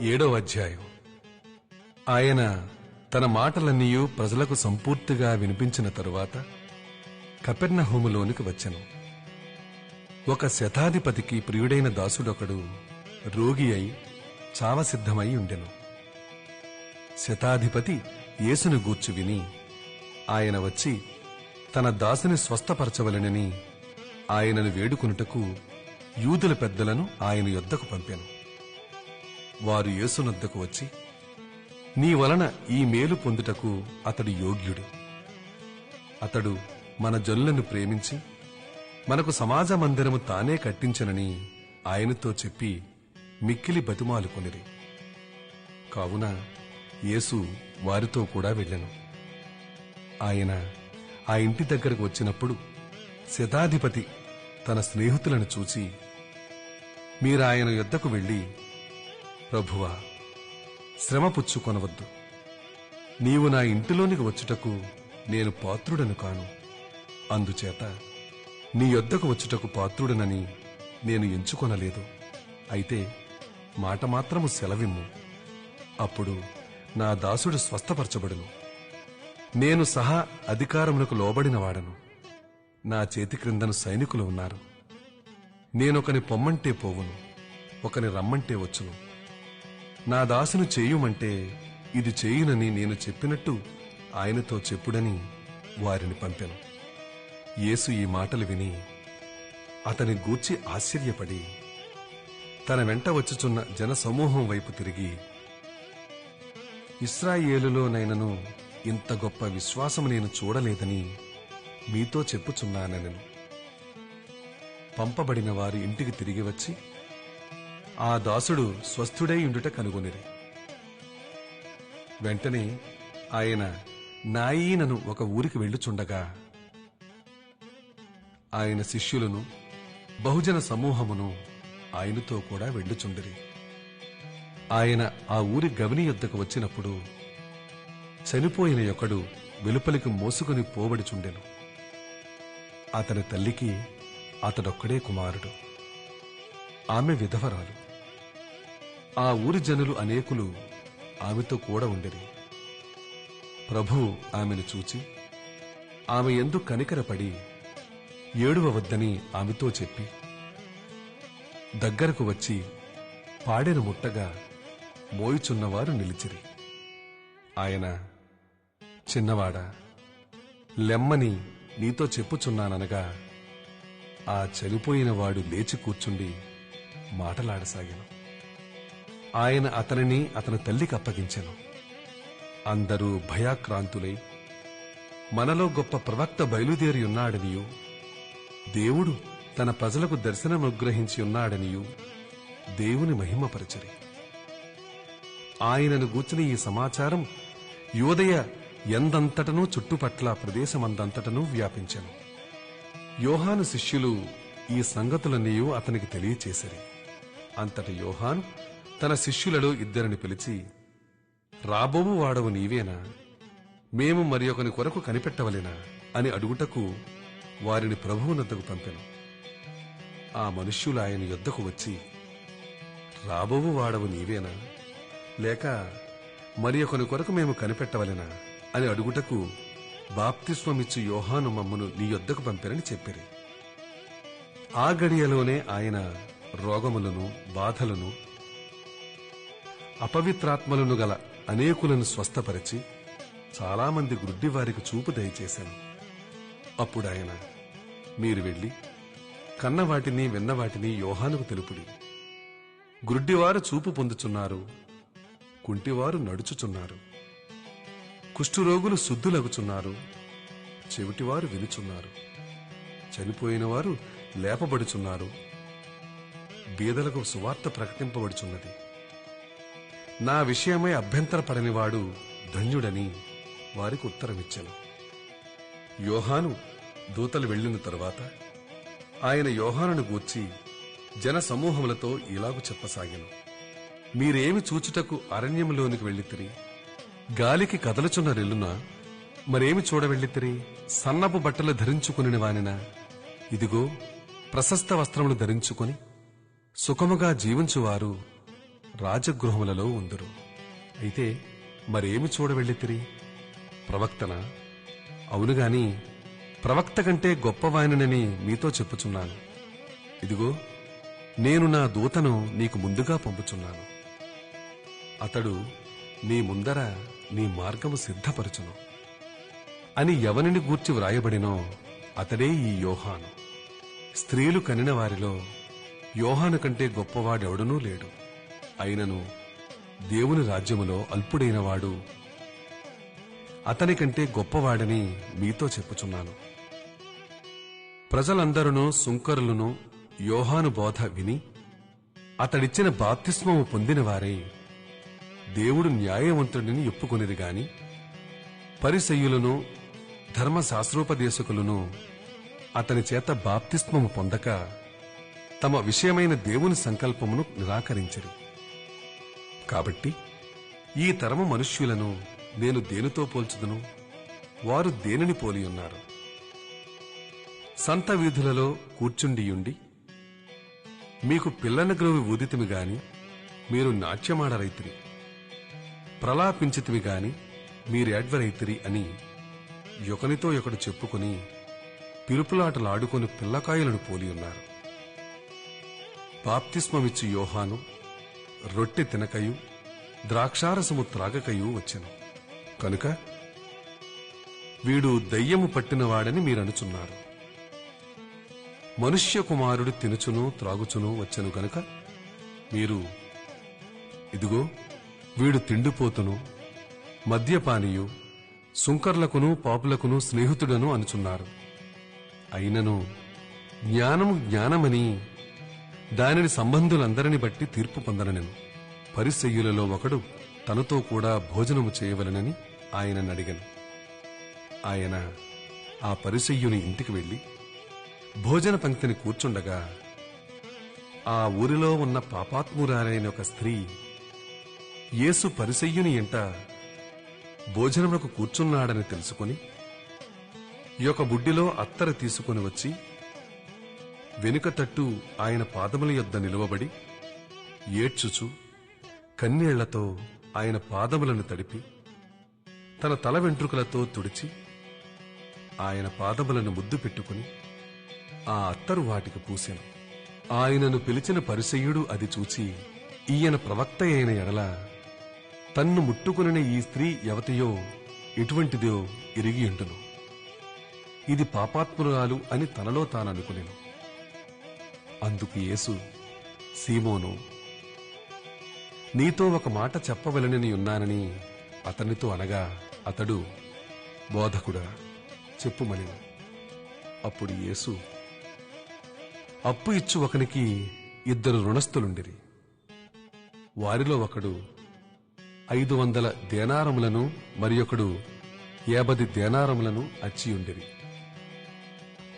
ఏడో అధ్యాయం. ఆయన తన మాటలన్నీ ప్రజలకు సంపూర్తిగా వినిపించిన తరువాత కపెర్నహోములోనికి వచ్చెను. ఒక శతాధిపతికి ప్రియుడైన దాసుడొకడు రోగి అయి చావసిద్ధమై ఉండెను. శతాధిపతి యేసును గూర్చి విని ఆయన వచ్చి తన దాసుని స్వస్థపరచవలెనని ఆయనను వేడుకొనుటకు యూదుల పెద్దలను ఆయన యొద్దకు పంపాను. వారు యేసునద్దకు వచ్చి నీ వలన ఈ మేలు పొందుటకు అతడు యోగ్యుడు. అతడు మన జనులను ప్రేమించి మనకు సమాజ మందిరము తానే కట్టించనని ఆయనతో చెప్పి మిక్కిలి బతిమాలుకొనిరి కావున యేసు వారితో కూడా వెళ్ళను. ఆయన ఆ ఇంటి దగ్గరకు వచ్చినప్పుడు శతాధిపతి తన స్నేహితులను చూచి మీరాయన యొద్దకు వెళ్ళి ప్రభువా శ్రమ పుచ్చుకొనవద్దు నీవు నా ఇంటిలోనికి వచ్చుటకు నేను పాత్రుడను కాను. అందుచేత నీ యొద్దకు వచ్చుటకు పాత్రుడనని నేను ఎంచుకొనలేదు. అయితే మాట మాత్రము సెలవిమ్ము. అప్పుడు నా దాసుడు స్వస్థపరచబడును. నేను సహా అధికారములకు లోబడినవాడను నా చేతి క్రిందను సైనికులు ఉన్నారు. నేనొకని పొమ్మంటే పోవును ఒకని రమ్మంటే వచ్చును. నా దాసును చేయుమంటే ఇది చేయునని నేను చెప్పినట్టు ఆయనతో చెప్పుడని వారిని పంపెను. యేసు ఈ మాటలు విని అతని గూర్చి ఆశ్చర్యపడి తన వెంట వచ్చుచున్న జనసమూహం వైపు తిరిగి ఇస్రాయేలులోనైనను ఇంత గొప్ప విశ్వాసము నేను చూడలేదని మీతో చెప్పుచున్నానెను పంపబడిన వారి ఇంటికి తిరిగి వచ్చి ఆ దాసుడు స్వస్థుడై ఉండుట కనుగొనిరి. వెంటనే ఆయన నాయీనను ఒక ఊరికి వెళ్ళుచుండగా ఆయన శిష్యులను బహుజన సమూహమును ఆయనతో కూడా వెళ్ళుచుండిరి. ఆయన ఆ ఊరి గవిని యొద్దకు వచ్చినప్పుడు చనిపోయిన ఒకడు వెలుపలికి మోసుకుని పోబడిచుండెను అతని తల్లికి అతడొక్కడే కుమారుడు. ఆమె విధవరాలు. ఆ ఊరి జనులు అనేకులు ఆమెతో కూడా ఉండిరి. ప్రభు ఆమెను చూచి ఆమె ఎందు కనికరపడి ఏడువ వద్దని ఆమెతో చెప్పి దగ్గరకు వచ్చి పాడెను ముట్టగా మోయుచున్నవారు నిలిచిరి. ఆయన చిన్నవాడా లెమ్మని నీతో చెప్పుచున్నాననగా ఆ చనిపోయిన వాడు లేచి కూర్చుండి మాటలాడసాగాను. ఆయన అతనిని అతని తల్లికి అప్పగించెను. అందరూ భయాక్రాంతులై మనలో గొప్ప ప్రవక్త బయలుదేరి ఉన్నాడనియు దేవుడు తన ప్రజలకు దర్శనమనుగ్రహించి ఉన్నాడనియు దేవుని మహిమపరచరి. ఆయనను గూర్చిన ఈ సమాచారం యోదయ ఎందంతటనూ చుట్టుపట్ల ప్రదేశమందంతటనూ వ్యాపించను. యోహాను శిష్యులు ఈ సంగతులన్నీయూ అతనికి తెలియచేశారు అంతటి యోహాను తన శిష్యులలో ఇద్దరిని పిలిచి రాబోవు వాడవు నీవేనా? మేము మరి ఒకని కొరకు కనిపెట్టవలెనా? అని అడుగుటకు వారిని ప్రభువునద్దకు పంపెను. ఆ మనుష్యులు ఆయన యొద్దకు వచ్చి రాబోవు వాడవు నీవేనా? లేక మరి ఒకని కొరకు మేము కనిపెట్టవలెనా? అని అడుగుటకు బాప్తిస్వమిచ్చు యోహాను మమ్మను నీ యొద్దకు పంపారని చెప్పిరి. ఆ గడియలోనే ఆయన రోగములను బాధలను అపవిత్రాత్మలను గల అనేకులను స్వస్థపరిచి చాలామంది గుడ్డి వారికి చూపు దయచేశాను. అప్పుడు ఆయన మీరు వెళ్ళి కన్నవాటిని విన్నవాటిని యోహానుకు తెలుపుడి. గుడ్డివారు చూపు పొందుచున్నారు కుంటివారు నడుచుచున్నారు. కుష్ఠురోగులు శుద్ధులగుచున్నారు చెవిటివారు వినుచున్నారు. చనిపోయిన వారు లేపబడుచున్నారు బీదలకు సువార్త ప్రకటింపబడుచున్నది. నా విషయమై అభ్యంతరపడనివాడు ధన్యుడని వారికి ఉత్తరమిచ్చెను. యోహాను దూతలు వెళ్ళిన తరువాత ఆయన యోహానును గూర్చి జన సమూహములతో ఇలాగు చెప్పసాగాను. మీరేమి చూచుటకు అరణ్యములోనికి వెళ్ళితిరి? గాలికి కదలుచున్న రెల్లున మరేమి చూడవెళ్ళితిరి? సన్నపు బట్టలు ధరించుకుని వానిన? ఇదిగో ప్రశస్త వస్త్రములు ధరించుకొని సుఖముగా జీవించువారు రాజగృహములలో ఉందురు. అయితే మరేమి చూడవెళ్ళితిరి ప్రవక్తన అవునుగాని ప్రవక్త కంటే గొప్పవాయనని మీతో చెప్పుచున్నాను. ఇదిగో నేను నా దూతను నీకు ముందుగా పంపుచున్నాను. అతడు నీ ముందర నీ మార్గము సిద్ధపరచును. అని ఎవనిని గూర్చి వ్రాయబడినో అతడే ఈ యోహాను. స్త్రీలు కనిన వారిలో యోహాను కంటే గొప్పవాడెవడనూ లేడు. అయినను దేవుని రాజ్యములో అల్పుడైన వాడు అతని కంటే గొప్పవాడని మీతో చెప్పుచున్నాను. ప్రజలందరూ సుంకరులను యోహాను బోధ విని అతడిచ్చిన బాప్తిస్మము పొందిన వారై దేవుడు న్యాయవంతుడిని ఒప్పుకొనిది గాని పరిసయ్యులను ధర్మశాస్త్రోపదేశకులను అతని చేత బాప్తిస్మము పొందక తమ విషయమైన దేవుని సంకల్పమును నిరాకరించరు. కాబట్టి ఈ తరము మనుష్యులను నేను దేనితో పోల్చుదును? వారు దేనిని పోలియున్నారు సంత వీధులలో కూర్చుండియుండి మీకు పిల్లన గ్రోవి ఊదితిమి గాని మీరు నాట్యమాడరైతిరి. ప్రలాపించితివి గాని మీరేడ్వరైతిరి అని ఒకనితో ఒకడు చెప్పుకుని పిలుపులాటలాడుకొని పిల్లకాయలను పోలియున్నారు బాప్తిస్మమిచ్చు యోహాను రొట్టె తినకయు ద్రాక్షారసము త్రాగకయు వచ్చెను. కనుక వీడు దయ్యము పట్టినవాడని మీరనుచున్నారు. మనుష్య కుమారుడు తినుచును త్రాగుచును వచ్చెను గనుక మీరు ఇదిగో వీడు తిండిపోతును మద్యపానీయు సుంకర్లకును పాపులకును స్నేహితుడను అనుచున్నారు. అయినను జ్ఞానము జ్ఞానమని దానిని సంబంధులందరిని బట్టి తీర్పు పొందననెను పరిశయ్యులలో ఒకడు తనతో కూడా భోజనము చేయవలనని ఆయనను అడిగను ఆయన ఆ పరిశయ్యుని ఇంటికి వెళ్ళి భోజన పంక్తిని కూర్చుండగా ఆ ఊరిలో ఉన్న పాపాత్మురాలైన ఒక స్త్రీ యేసు పరిశయ్యుని ఎంట భోజనములకు కూర్చున్నాడని తెలుసుకుని ఈ యొక్క బుడ్డిలో అత్తర తీసుకుని వచ్చి వెనుక తట్టు ఆయన పాదముల యొద్ద నిలువబడి ఏడ్చుచు కన్నీళ్ళతో ఆయన పాదములను తడిపి తన తల వెంట్రుకలతో తుడిచి ఆయన పాదములను ముద్దు పెట్టుకుని ఆ అత్తరు వాటికి పూసెను. ఆయనను పిలిచిన పరిసయుడు అది చూచి ఈయన ప్రవక్త అయిన ఎడల తన్ను ముట్టుకుని ఈ స్త్రీ యవతయో ఎటువంటిదో ఎరిగి ఇది పాపాత్మురాలు అని తనలో తాననుకునేను. అందుకు యేసు సీమోను నీతో ఒక మాట చెప్పవలనని ఉన్నానని అతనితో అనగా అతడు బోధకుడా చెప్పుమని. అప్పుడు యేసు అప్పు ఇచ్చు ఒకనికి ఇద్దరు రుణస్థులుండిరి. వారిలో ఒకడు ఐదు వందల దేనారములను మరి ఒకడు యాభది దేనారములను అచ్చియుండిరి.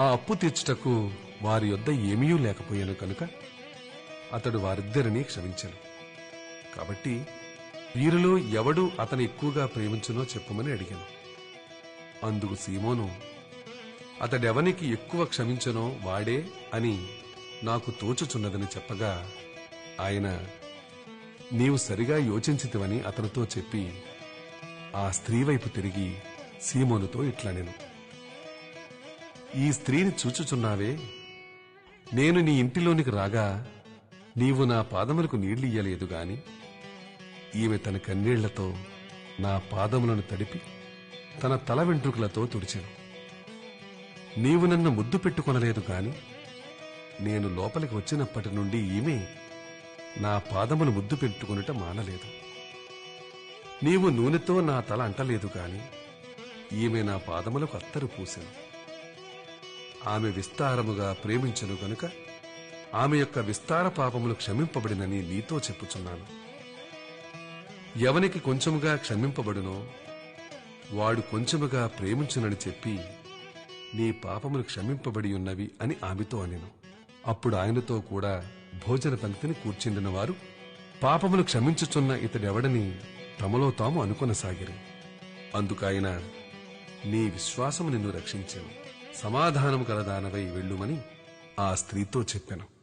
ఆ అప్పు తీర్చుటకు వారి యొద్ద ఏమీ లేకపోయాను కనుక అతడు వారిద్దరిని క్షమించను. కాబట్టి వీరిలో ఎవడు అతను ఎక్కువగా ప్రేమించునో చెప్పమని అడిగాను. అందుకు సీమోను అతడెవనికి ఎక్కువ క్షమించనో వాడే అని నాకు తోచుచున్నదని చెప్పగా ఆయన నీవు సరిగా యోచించితివని అతనితో చెప్పి ఆ స్త్రీ వైపు తిరిగి సీమోనుతో ఇట్లా నేను ఈ స్త్రీని చూచుచున్నావే నేను నీ ఇంటిలోనికి రాగా నీవు నా పాదములకు నీళ్ళియ్యలేదు గాని ఈమె తన కన్నీళ్ళతో నా పాదములను తడిపి తన తల వెంట్రుకలతో తుడిచెను. నీవు నన్ను ముద్దు పెట్టుకొనలేదు కాని నేను లోపలికి వచ్చినప్పటి నుండి ఈమె నా పాదమును ముద్దు పెట్టుకునుట మానలేదు. నీవు నూనెతో నా తల అంటలేదు కాని ఈమె నా పాదములకు అత్తరు పూసెను. ఆమె విస్తారముగా ప్రేమించను గనుక ఆమె యొక్క విస్తార పాపములు క్షమింపబడినని నీతో చెప్పుచున్నాను. ఎవనికి కొంచెముగా క్షమింపబడునో వాడు కొంచెముగా ప్రేమించునని చెప్పి నీ పాపములు క్షమింపబడి ఉన్నవి అని ఆమెతో అనెను. అప్పుడు ఆయనతో కూడా భోజన పంక్తిని కూర్చుండిన వారు పాపములు క్షమించుచున్న ఇతడెవడని తమలో తాము అనుకొనసాగిరి. అందుకాయన నీ విశ్వాసము నిన్ను రక్షించాను. సమాధానము కలదానవై వెళ్ళుమని ఆ స్త్రీతో చెప్పాను.